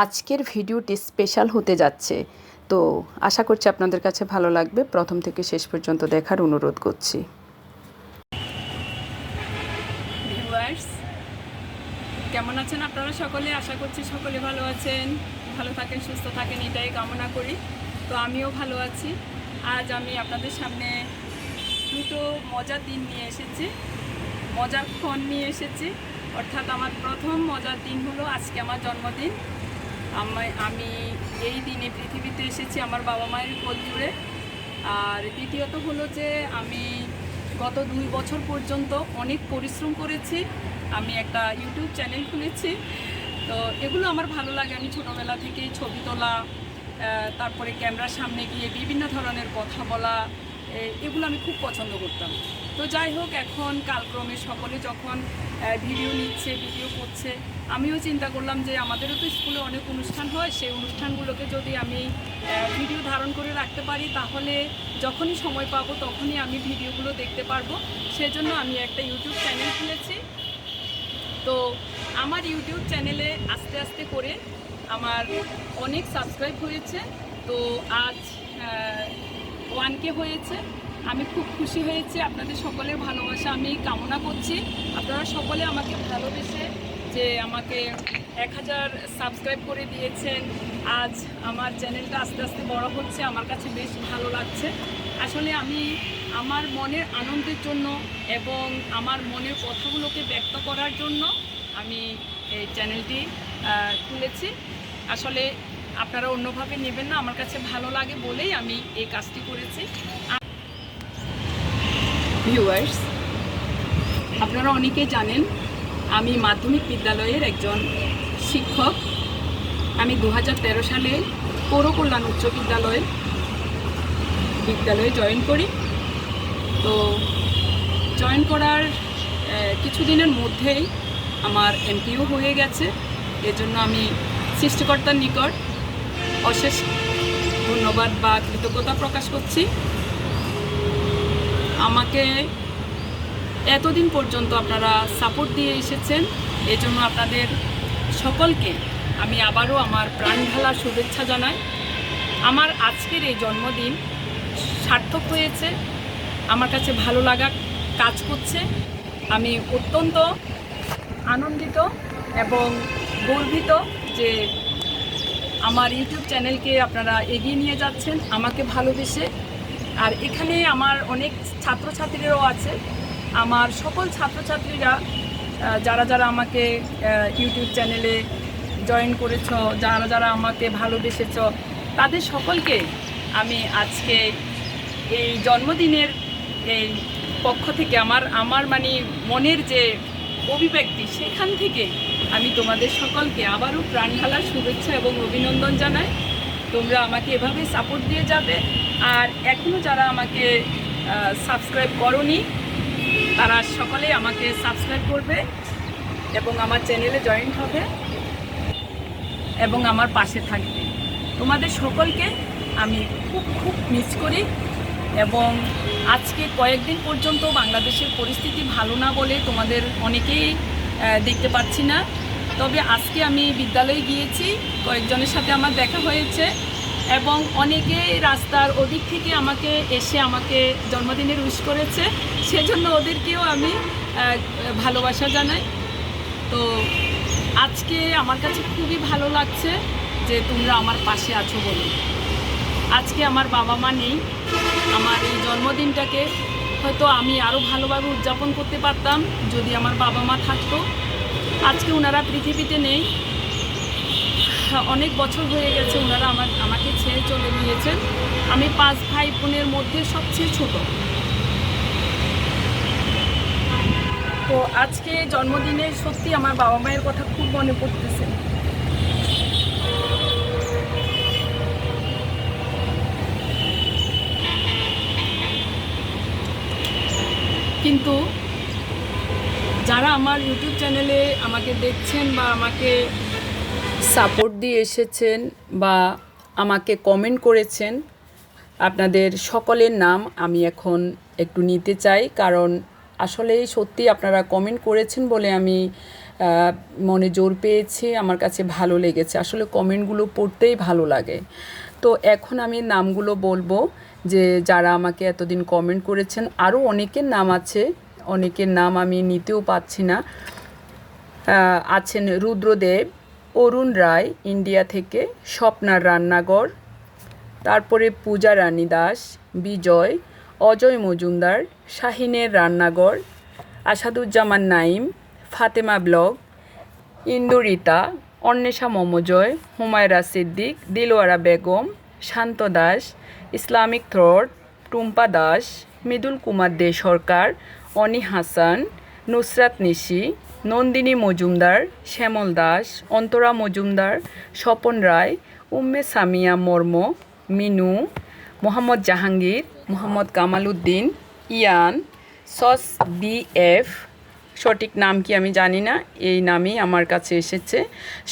আজকের ভিডিওটি স্পেশাল হতে যাচ্ছে। তো আশা করছি আপনাদের কাছে ভালো লাগবে। প্রথম থেকে শেষ পর্যন্ত দেখার অনুরোধ করছি। কেমন আছেন আপনারা সকলে? আশা করছি সকলে ভালো আছেন। ভালো থাকেন, সুস্থ থাকেন, এটাই কামনা করি। তো আমিও ভালো আছি। আজ আমি আপনাদের সামনে দুটো মজার দিন নিয়ে এসেছি। মজার ক্ষণ নিয়ে এসেছি। অর্থাৎ আমার প্রথম মজার দিন হলো আজকে আমার জন্মদিন। আমি আমি এই দিনে পৃথিবীতে এসেছি আমার বাবা মায়ের কোল জুড়ে। আর দ্বিতীয়ত হলো যে, আমি গত দুই বছর পর্যন্ত অনেক পরিশ্রম করেছি। আমি একটা ইউটিউব চ্যানেল খুলেছি। তো এগুলো আমার ভালো লাগে। আমি ছোটোবেলা থেকেই ছবি তোলা তারপরে ক্যামেরার সামনে গিয়ে বিভিন্ন ধরনের কথা বলা এগুলো আমি খুব পছন্দ করতাম। তো যাই হোক, এখন কালক্রমে সকলে যখন ভিডিও নিচ্ছে ভিডিও করছে, আমিও চিন্তা করলাম যে আমাদেরও তো স্কুলে অনেক অনুষ্ঠান হয়, সেই অনুষ্ঠানগুলোকে যদি আমি ভিডিও ধারণ করে রাখতে পারি, তাহলে যখনই সময় পাবো তখনই আমি ভিডিওগুলো দেখতে পারব। সেজন্য আমি একটা ইউটিউব চ্যানেল খুলেছি। তো আমার ইউটিউব চ্যানেলে আস্তে আস্তে করে আমার অনেক সাবস্ক্রাইব হয়েছে। তো আজ ওয়ান কে হয়েছে। আমি খুব খুশি হয়েছি, আপনাদের সকলের ভালোবাসা, আমি কামনা করছি। আপনারা সকলে আমাকে ভালোবেসে যে আমাকে এক হাজার সাবস্ক্রাইব করে দিয়েছেন, আজ আমার চ্যানেলটা আস্তে আস্তে বড় হচ্ছে, আমার কাছে বেশ ভালো লাগছে। আসলে আমি আমার মনের আনন্দের জন্য এবং আমার মনের কথাগুলোকে ব্যক্ত করার জন্য আমি এই চ্যানেলটি খুলেছি। আসলে আপনারা অন্যভাবে নেবেন না, আমার কাছে ভালো লাগে বলেই আমি এই কাজটি করেছি। ভিউয়ার্স আপনারা অনেকেই জানেন, আমি মাধ্যমিক বিদ্যালয়ের একজন শিক্ষক। আমি দু হাজার তেরো সালে পৌর কল্যাণ উচ্চ বিদ্যালয়ে বিদ্যালয়ে জয়েন করি। তো জয়েন করার কিছুদিনের মধ্যেই আমার এমপিও হয়ে গেছে। এজন্য আমি সৃষ্টিকর্তার নিকট অশেষ ধন্যবাদ বা কৃতজ্ঞতা প্রকাশ করছি। আমাকে এতদিন পর্যন্ত আপনারা সাপোর্ট দিয়ে এসেছেন, এজন্য আপনাদের সকলকে আমি আবারও আমার প্রাণ ঢালা শুভেচ্ছা জানাই। আমার আজকের এই জন্মদিন সার্থক হয়েছে, আমার কাছে ভালো লাগা কাজ করছে। আমি অত্যন্ত আনন্দিত এবং গর্বিত যে আমার ইউটিউব চ্যানেলকে আপনারা এগিয়ে নিয়ে যাচ্ছেন, আমাকে ভালোবেসে। আর এখানে আমার অনেক ছাত্রছাত্রীরাও আছে। আমার সকল ছাত্রছাত্রীরা যারা যারা আমাকে ইউটিউব চ্যানেলে জয়েন করেছ, যারা যারা আমাকে ভালোবেসেছ, তাদের সকলকে আমি আজকে এই জন্মদিনের এই পক্ষ থেকে আমার আমার মানে মনের যে অভিব্যক্তি, সেখান থেকে আমি তোমাদের সকলকে আবারও প্রাণ ঢালার শুভেচ্ছা এবং অভিনন্দন জানাই। তোমরা আমাকে এভাবে সাপোর্ট দিয়ে যাবে। আর এখনও যারা আমাকে সাবস্ক্রাইব করনি, তারা সকলে আমাকে সাবস্ক্রাইব করবে এবং আমার চ্যানেলে জয়েন হবে এবং আমার পাশে থাকবে। তোমাদের সকলকে আমি খুব খুব মিস করি এবং আজকে কয়েকদিন পর্যন্ত বাংলাদেশের পরিস্থিতি ভালো না বলে তোমাদের অনেকেই দেখতে পাচ্ছি না। তবে আজকে আমি বিদ্যালয়ে গিয়েছি, কয়েকজনের সাথে আমার দেখা হয়েছে। এবং অনেকে রাস্তার ওদিক থেকে আমাকে এসে আমাকে জন্মদিনের উইশ করেছে। সেজন্য ওদেরকেও আমি ভালোবাসা জানাই। তো আজকে আমার কাছে খুবই ভালো লাগছে যে তোমরা আমার পাশে আছো বলে। আজকে আমার বাবা মা নেই। আমার এই জন্মদিনটাকে হয়তো আমি আরও ভালোভাবে উদযাপন করতে পারতাম যদি আমার বাবা মা থাকতো। আজকে ওনারা পৃথিবীতে নেই। অনেক বছর হয়ে গেছে ওনারা আমার, আমাকে ছেড়ে চলে গিয়েছেন। আমি পাঁচ ভাই বোনের মধ্যে সবচেয়ে ছোট। তো আজকে জন্মদিনে সত্যি আমার বাবা মায়ের কথা খুব মনে পড়তেছে। কিন্তু যারা আমার ইউটিউব চ্যানেলে আমাকে দেখছেন বা আমাকে সাপোর্ট দিয়ে এসেছেন বা আমাকে কমেন্ট করেছেন, আপনাদের সকলের নাম আমি এখন একটু নিতে চাই। কারণ আসলে সত্যি আপনারা কমেন্ট করেছেন বলে আমি মনে জোর পেয়েছি, আমার কাছে ভালো লেগেছে। আসলে কমেন্টগুলো পড়তেই ভালো লাগে। তো এখন আমি নামগুলো বলব যে যারা আমাকে এতদিন কমেন্ট করেছেন আরও অনেকের নাম আছে, অনেকের নাম আমি নিতেও পাচ্ছি না। আছেন রুদ্রদেব অরুণ রায়, ইন্ডিয়া থেকে স্বপ্নার রান্নাঘর। তারপরে পূজা রানী দাস, বিজয়, অজয় মজুমদার, শাহিনের রান্নাঘর, আসাদুজ্জামান নাইম, ফাতেমা ব্লগ, ইন্দুরিতা, অন্বেষা মমজয়, হুমায়রা সিদ্দিক, দিলওয়ারা বেগম, শান্ত দাস, ইসলামিক থ্রড টুম্পা দাস, মৃদুল কুমার দে সরকার অনি হাসান, নুসরাত নিশি নন্দিনী মজুমদার, শ্যামল দাস, অন্তরা মজুমদার, স্বপন রায়, উম্মে সামিয়া মর্ম, মিনু, মোহাম্মদ জাহাঙ্গীর, মোহাম্মদ কামাল উদ্দিন ইয়ান, সস বিএফ, সঠিক নাম কি আমি জানি না, এই নামই আমার কাছে এসেছে।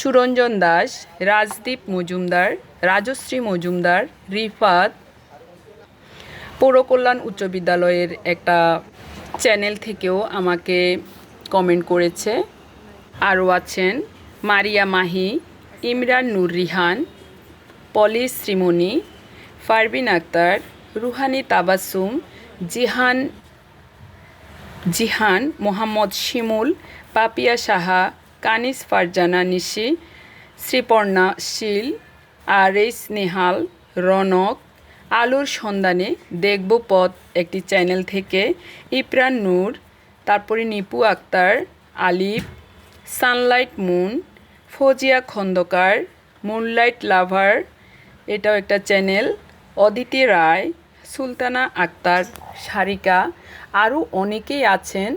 সুরঞ্জন দাস, রাজদীপ মজুমদার, রাজশ্রী মজুমদার, রিফাত, পৌরকল্যাণ উচ্চ বিদ্যালয়ের একটা চ্যানেল থেকেও আমাকে কমেন্ট করেছে। আরও আছেন, মারিয়া মাহি, ইমরান নুর রিহান পলি শ্রীমণি, ফারবিন আক্তার, রুহানি তাবাসুম, জিহান জিহান, মোহাম্মদ শিমুল, পাপিয়া সাহা, কানিস ফারজানা নিশি, শ্রীপর্ণা শীল আর এইস নেহাল, রনক, আলোর সন্ধানে দেখব পথ একটি চ্যানেল থেকে, ইপরান নূর তারপরে Nipu Akter, Alif, sunlight moon, Fozia Khondokar, moonlight lover, এটাও একটা চ্যানেল, অদিতি রায়, সুলতানা আক্তার, সারিকা, আরও অনেকেই আছেন।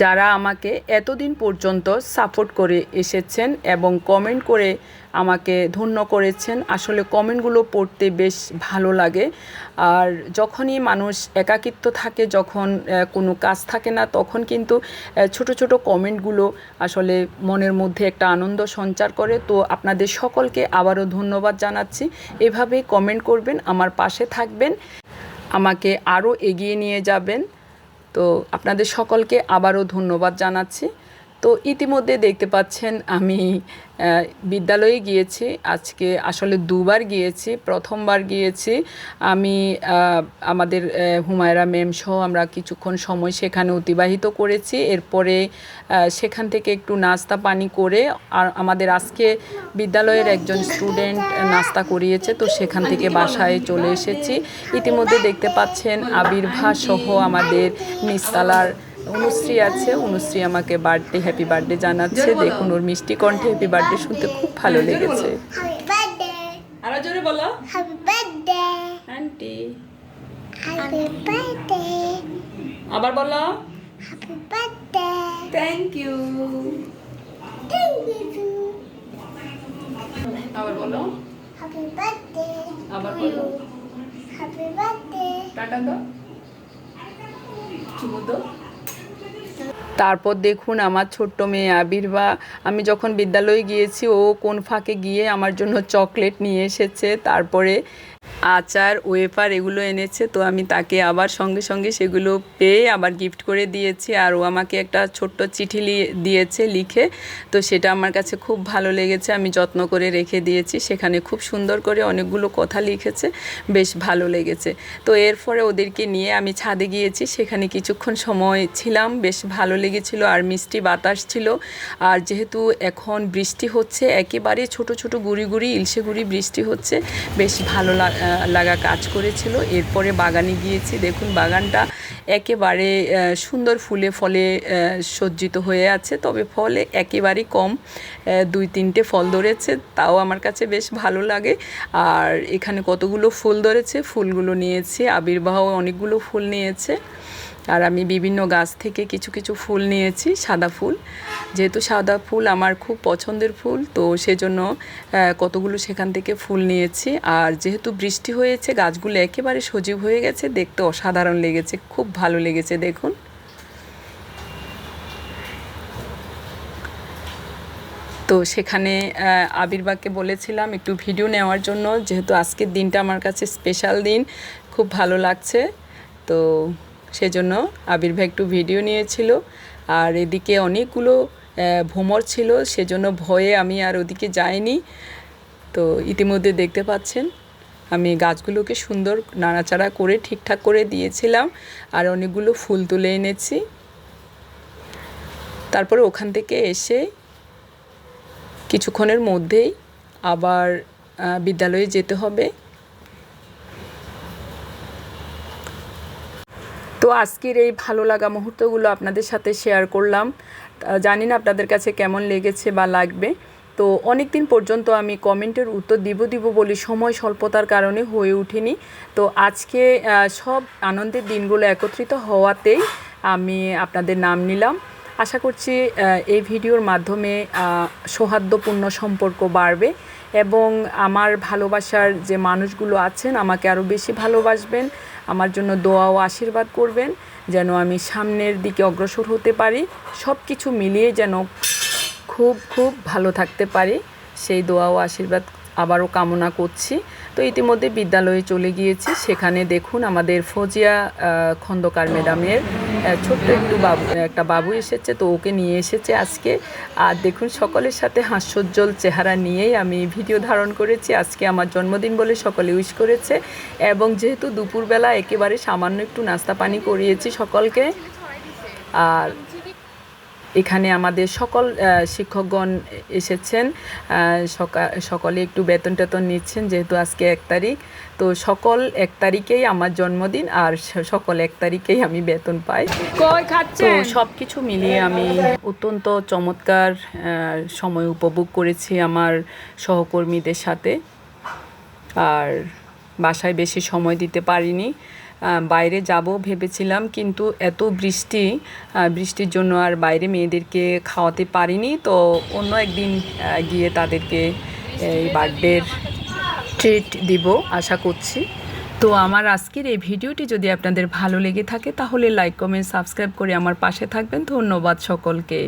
যারা আমাকে এতদিন পর্যন্ত সাপোর্ট করে এসেছেন এবং কমেন্ট করে আমাকে ধন্য করেছেন, আসলে কমেন্টগুলো পড়তে বেশ ভালো লাগে। আর যখনই মানুষ একাকিত্ব থাকে, যখন কোনো কাজ থাকে না, তখন কিন্তু ছোট ছোট কমেন্টগুলো আসলে মনের মধ্যে একটা আনন্দ সঞ্চার করে। তো আপনাদের সকলকে আবারও ধন্যবাদ জানাচ্ছি। এভাবেই কমেন্ট করবেন, আমার পাশে থাকবেন, আমাকে আরও এগিয়ে নিয়ে যাবেন। তো আপনাদের সকলকে আবারও ধন্যবাদ জানাচ্ছি। তো ইতিমধ্যে দেখতে পাচ্ছেন আমি বিদ্যালয়ে গিয়েছি। আজকে আসলে দুবার গিয়েছি, প্রথমবার গিয়েছি। আমি আমাদের হুমায়রা ম্যাম সহ আমরা কিছুক্ষণ সময় সেখানে অতিবাহিত করেছি। এরপরে সেখান থেকে একটু নাস্তা পানি করে আর আমাদের আজকে বিদ্যালয়ের একজন স্টুডেন্ট নাস্তা করিয়েছে, তো সেখান থেকে বাসায় চলে এসেছি। ইতিমধ্যে দেখতে পাচ্ছেন আবির্ভাব সহ আমাদের নিস্তালার অনুশ্রী আছে অনুশ্রী আমাকে বার্থডে হ্যাপি বার্থডে জানাচ্ছে দেখুন ওর মিষ্টি কণ্ঠে হ্যাপি বার্থডে শুনতে খুব ভালো লেগেছে আরও জোরে বলো Happy birthday. Aunty Happy birthday. আবার বলো. Thank you. আবার বলো. আবার বলো. টাটা দাও চুমু দাও তারপর দেখুন আমার ছোট্ট মেয়ে আবির্বা আমি যখন বিদ্যালয়ে গিয়েছি, ও কোন ফাঁকে গিয়ে আমার জন্য চকলেট নিয়ে এসেছে। তারপরে আচার ওয়েফার এগুলো এনেছে তো আমি তাকে আবার সঙ্গে সঙ্গে সেগুলো পেয়ে আবার গিফট করে দিয়েছি। আর ও আমাকে একটা ছোট্ট চিঠি দিয়েছে লিখে তো সেটা আমার কাছে খুব ভালো লেগেছে। আমি যত্ন করে রেখে দিয়েছি সেখানে খুব সুন্দর করে অনেকগুলো কথা লিখেছে বেশ ভালো লেগেছে। তো এরপরে ওদেরকে নিয়ে আমি ছাদে গিয়েছি সেখানে কিছুক্ষণ সময় ছিলাম বেশ ভালো লেগেছিল আর মিষ্টি বাতাস ছিল। আর যেহেতু এখন বৃষ্টি হচ্ছে একেবারে ছোট ছোট গুড়ি গুড়ি ইলশে গুড়ি বৃষ্টি হচ্ছে বেশ ভালো লা- আহ, লাগা কাজ করেছিল। এরপরে বাগানে গিয়েছি। দেখুন, বাগানটা একেবারে সুন্দর ফুলে, ফলে সজ্জিত হয়ে আছে। তবে ফলে একেবারেই কম দুই তিনটে ফল ধরেছে। তাও আমার কাছে বেশ ভালো লাগে। আর এখানে কতগুলো ফুল ধরেছে? ফুলগুলো নিয়েছে। আবির্বাহ অনেকগুলো ফুল নিয়েছে। আর আমি বিভিন্ন গাছ থেকে কিছু কিছু ফুল নিয়েছি, সাদা ফুল। যেহেতু সাদা ফুল আমার খুব পছন্দের ফুল, তো সেজন্য কতগুলো সেখান থেকে ফুল নিয়েছি। আর যেহেতু বৃষ্টি হয়েছে, গাছগুলো একেবারে সজীব হয়ে গেছে, দেখতে অসাধারণ লেগেছে, খুব ভালো লেগেছে, দেখুন। তো সেখানে আবির্বাকে বলেছিলাম একটু ভিডিও নেওয়ার জন্য, যেহেতু আজকের দিনটা আমার কাছে স্পেশাল দিন, খুব ভালো লাগছে। তো সেজন্য আবির্ভা একটু ভিডিও নিয়েছিল। আর এদিকে অনেকগুলো আহ, ভ্রমর ছিল সেজন্য ভয়ে আমি আর ওদিকে যাইনি। তো ইতিমধ্যে দেখতে পাচ্ছেন আমি গাছগুলোকে সুন্দর নাড়াচাড়া করে ঠিকঠাক করে দিয়েছিলাম আর অনেকগুলো ফুল তুলে এনেছি। তারপরে ওখান থেকে এসে কিছুক্ষণের মধ্যেই আবার বিদ্যালয়ে যেতে হবে। তো আজকের এই ভালো লাগা মুহূর্তগুলো আপনাদের সাথে শেয়ার করলাম। জানি না আপনাদের কাছে কেমন লেগেছে বা লাগবে। তো অনেক দিন পর্যন্ত আমি কমেন্টের উত্তর দিব দিব বলি সময় স্বল্পতার কারণে হয়ে ওঠেনি তো আজকে সব আনন্দের দিনগুলো একত্রিত হওয়াতেই আমি আপনাদের নাম নিলাম। আশা করছি এই ভিডিওর মাধ্যমে সৌহার্দ্যপূর্ণ সম্পর্ক বাড়বে। এবং আমার ভালোবাসার যে মানুষগুলো আছেন আমাকে আরও বেশি ভালোবাসবেন। আমার জন্য দোয়া ও আশীর্বাদ করবেন, যেন আমি সামনের দিকে অগ্রসর হতে পারি। সব কিছু মিলিয়ে যেন খুব খুব ভালো থাকতে পারি। সেই দোয়া ও আশীর্বাদ আবারও কামনা করছি। তো ইতিমধ্যে বিদ্যালয়ে চলে গিয়েছি। সেখানে দেখুন আমাদের ফজিয়া খন্দকার ম্যাডামের ছোট্ট একটু বাবু, একটা বাবু এসেছে, তো ওকে নিয়ে এসেছে আজকে। আর দেখুন সকলের সাথে হাস্যোজ্জ্বল চেহারা নিয়েই আমি ভিডিও ধারণ করেছি। আজকে আমার জন্মদিন বলে সকলে উইশ করেছে। এবং যেহেতু দুপুরবেলা একেবারে সামান্য একটু নাস্তা পানি করিয়েছি সকলকে, আর এখানে আমাদের সকল শিক্ষকগণ এসেছেন। সকলে একটু বেতন টেতন নিচ্ছেন যেহেতু আজকে এক তারিখ। তো সকল এক তারিখেই আমার জন্মদিন আর সকল এক তারিখেই আমি বেতন পাই। তো সব কিছু মিলিয়ে আমি অত্যন্ত চমৎকার সময় উপভোগ করেছি আমার সহকর্মীদের সাথে। আর বাসায় বেশি সময় দিতে পারিনি। বাইরে যাব ভেবেছিলাম, কিন্তু এত বৃষ্টি বৃষ্টির জন্য আর বাইরে মেয়েদেরকে খাওয়াতে পারিনি। তো অন্য একদিন গিয়ে তাদেরকে এই বার্থডের ট্রিট দিব, আশা করছি। তো আমার আজকের এই ভিডিওটি যদি আপনাদের ভালো লেগে থাকে, তাহলে লাইক কমেন্ট সাবস্ক্রাইব করে আমার পাশে থাকবেন। ধন্যবাদ সকলকে।